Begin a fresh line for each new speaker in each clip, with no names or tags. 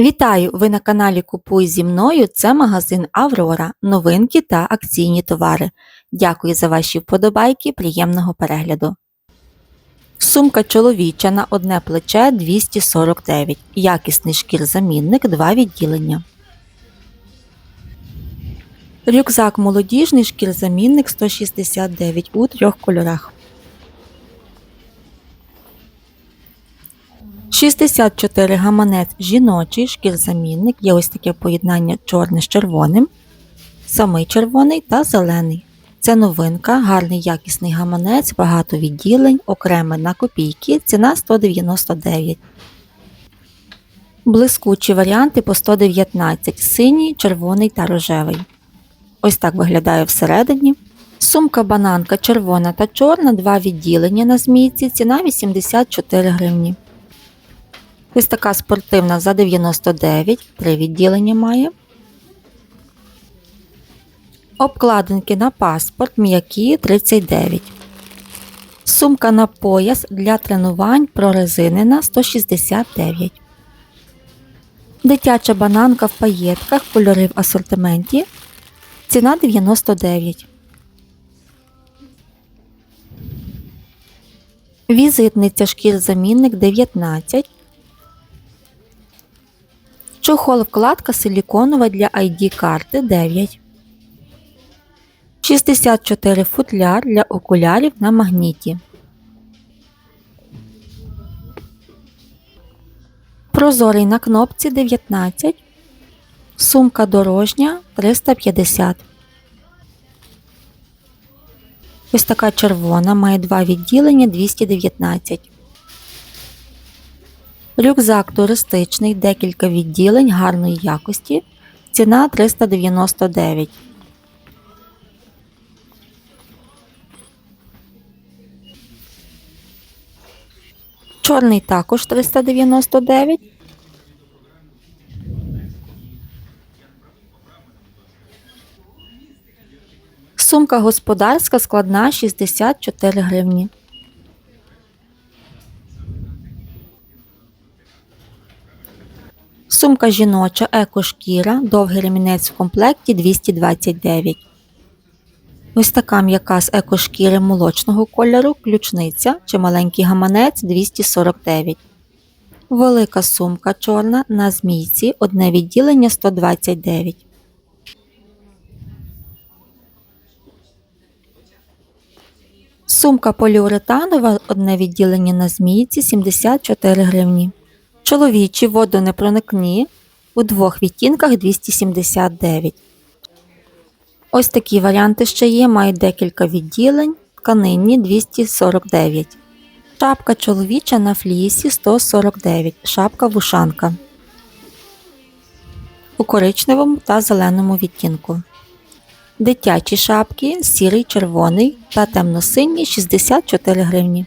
Вітаю! Ви на каналі Купуй зі мною. Це магазин Аврора, новинки та акційні товари. Дякую за ваші вподобайки, приємного перегляду. Сумка чоловіча на одне плече 249. Якісний шкірзамінник 2 відділення. Рюкзак молодіжний шкірзамінник 169 у трьох кольорах. 64 гаманець жіночий шкірзамінник. Є ось таке поєднання чорне з червоним, самий червоний та зелений. Це новинка, гарний якісний гаманець, багато відділень, окреме на копійки, ціна 199. Блискучі варіанти по 119 синій, червоний та рожевий. Ось так виглядає всередині. Сумка бананка червона та чорна, два відділення на змійці, ціна 84 гривні. Ось така спортивна за 99, три відділення має. Обкладинки на паспорт м'які 39. Сумка на пояс для тренувань прорезинена 169. Дитяча бананка в паєтках, кольори в асортименті. Ціна 99. Візитниця шкірзамінник 19. Чохол вкладка силіконова для ID карти 9. 64 футляр для окулярів на магніті. Прозорий на кнопці 19. Сумка дорожня 350. Ось така червона має два відділення 219. Рюкзак туристичний, декілька відділень гарної якості. Ціна 399. Чорний також 399. Сумка господарська складна 64 гривні. Сумка жіноча екошкіра, довгий ремінець в комплекті 229. Ось така м'яка з екошкіри молочного кольору, ключниця чи маленький гаманець 249. Велика сумка чорна на змійці, одне відділення 129. Сумка поліуретанова, одне відділення на змійці 74 гривні. Чоловічі водонепроникні у двох відтінках 279. Ось такі варіанти ще є, мають декілька відділень, тканинні 249. Шапка чоловіча на флісі 149. Шапка вушанка. У коричневому та зеленому відтінку. Дитячі шапки сірий, червоний та темно-синій 64 гривні.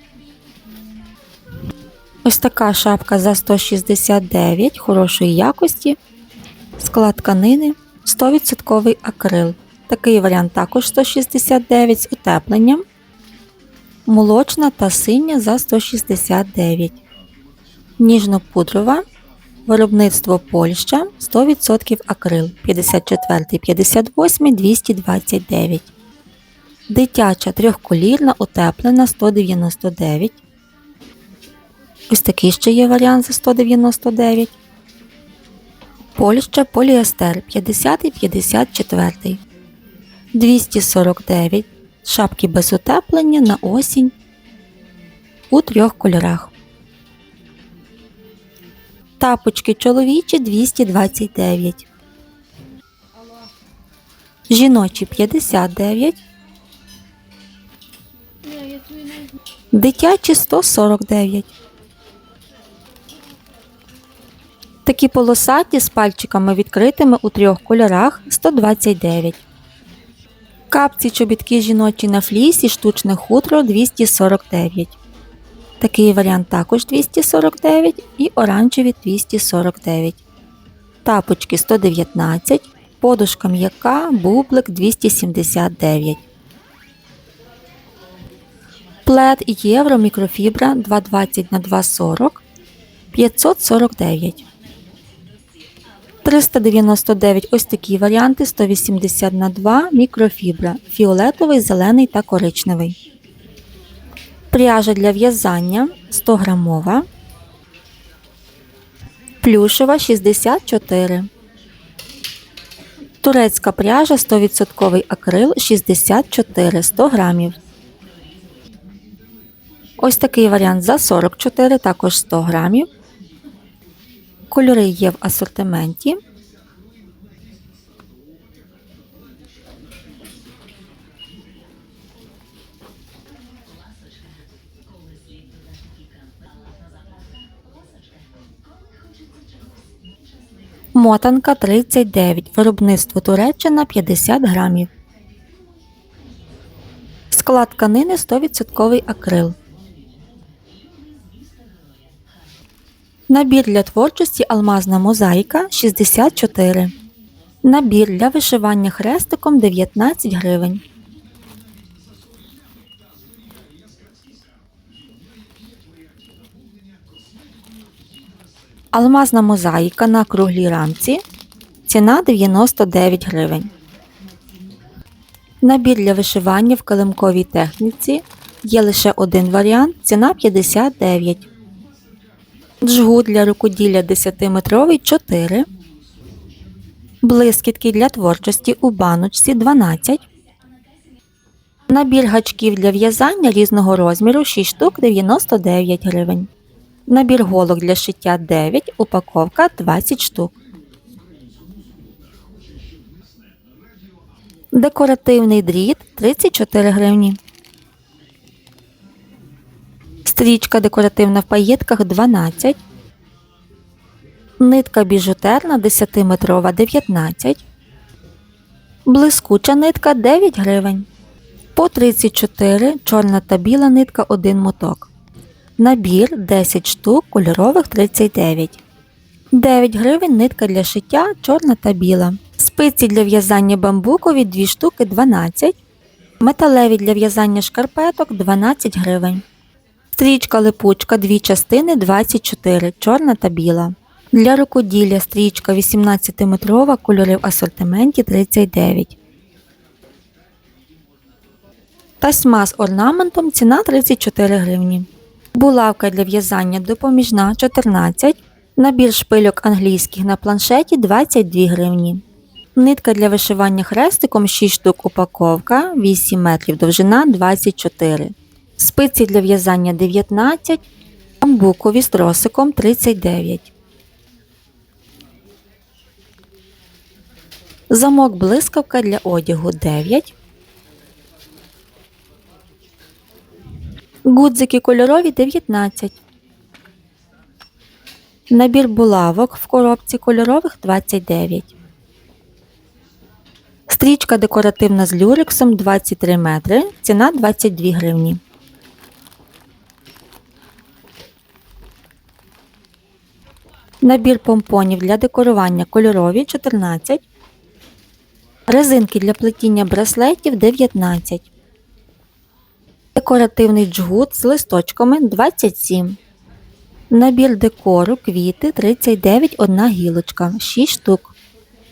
Ось така шапка за 169 хорошої якості. Склад тканини 100% акрил. Такий варіант також 169 з утепленням. Молочна та синя за 169. Ніжно-пудрова. Виробництво Польща 100% акрил 54, 58, 229. Дитяча трьохколірна утеплена 199. Ось такий ще є варіант за 199. Польща поліестер 50 і 54. 249. Шапки без утеплення на осінь у трьох кольорах. Тапочки чоловічі 229. Жіночі 59. Дитячі 149. Такі полосаті з пальчиками відкритими у трьох кольорах 129. Капці чобітки жіночі на флісі штучне хутро 249. Такий варіант також 249 і оранжеві 249. Тапочки 119. Подушка м'яка, бублик 279. Плед євро мікрофібра 220 на 240 549. 399 ось такі варіанти 180 на 2 мікрофібра, фіолетовий, зелений та коричневий. Пряжа для в'язання 100 грамова. Плюшева 64. Турецька пряжа 100% акрил 64 100 грамів. Ось такий варіант за 44, також 100 грамів. Кольори є в асортименті. Мотанка 39. Виробництво Туреччина 50 грамів. Склад тканини 100% акрил. Набір для творчості алмазна мозаїка 64. Набір для вишивання хрестиком 19 гривень. Алмазна мозаїка на круглій рамці. Ціна 99 гривень. Набір для вишивання в килимковій техніці. Є лише один варіант. Ціна 59. Джгут для рукоділля 10-метровий 4. Блискітки для творчості у баночці 12. Набір гачків для в'язання різного розміру 6 штук 99 гривень. Набір голок для шиття 9, упаковка 20 штук. Декоративний дріт 34 гривні. Стрічка декоративна в паєтках 12. Нитка біжутерна 10-метрова 19. Блискуча нитка 9 гривень. По 34 чорна та біла нитка 1 моток. Набір 10 штук кольорових 39. 9 гривень нитка для шиття чорна та біла. Спиці для в'язання бамбукові 2 штуки 12. Металеві для в'язання шкарпеток 12 гривень. Стрічка липучка дві частини 24, чорна та біла. Для рукоділля стрічка 18-метрова, кольори в асортименті 39. Тасьма з орнаментом ціна 34 гривні. Булавка для в'язання допоміжна 14. Набір шпильок англійських на планшеті 22 гривні. Нитка для вишивання хрестиком 6 штук упаковка, 8 метрів довжина 24. Спиці для в'язання 19, бамбукові з тросиком 39. Замок блискавка для одягу 9. Гудзики кольорові 19. Набір булавок в коробці кольорових 29. Стрічка декоративна з люрексом 23 метри. Ціна 22 гривні. Набір помпонів для декорування кольорові 14. Резинки для плетіння браслетів 19. Декоративний джгут з листочками 27. Набір декору квіти 39 одна гілочка 6 штук.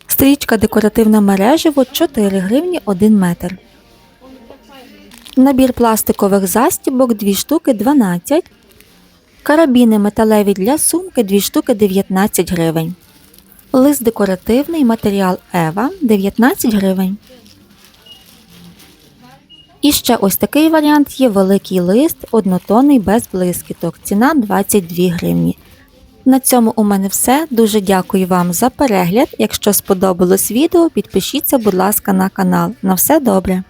Стрічка декоративна мережево 4 гривні 1 метр. Набір пластикових застібок 2 штуки 12. Карабіни металеві для сумки 2 штуки 19 гривень. Лист декоративний матеріал Ева 19 гривень. І ще ось такий варіант є великий лист, однотонний без блискіток. Ціна 22 гривні. На цьому у мене все. Дуже дякую вам за перегляд. Якщо сподобалось відео, підпишіться, будь ласка, на канал. На все добре!